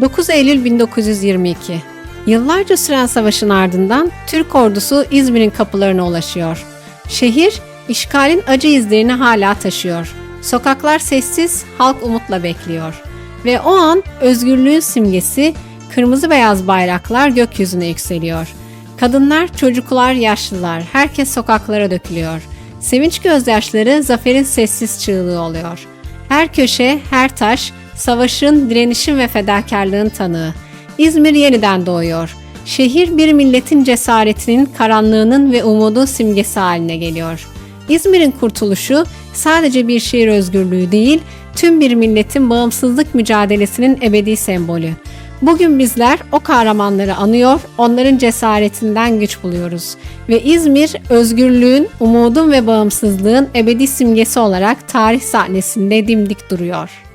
9 Eylül 1922 Yıllarca süren savaşın ardından Türk ordusu İzmir'in kapılarına ulaşıyor. Şehir, işgalin acı izlerini hala taşıyor. Sokaklar sessiz, halk umutla bekliyor. Ve o an özgürlüğün simgesi, kırmızı beyaz bayraklar gökyüzüne yükseliyor. Kadınlar, çocuklar, yaşlılar, herkes sokaklara dökülüyor. Sevinç gözyaşları zaferin sessiz çığlığı oluyor. Her köşe, her taş, savaşın, direnişin ve fedakarlığın tanığı. İzmir yeniden doğuyor. Şehir bir milletin cesaretinin, karanlığının ve umudun simgesi haline geliyor. İzmir'in kurtuluşu sadece bir şehir özgürlüğü değil, tüm bir milletin bağımsızlık mücadelesinin ebedi sembolü. Bugün bizler o kahramanları anıyor, onların cesaretinden güç buluyoruz. Ve İzmir, özgürlüğün, umudun ve bağımsızlığın ebedi simgesi olarak tarih sahnesinde dimdik duruyor.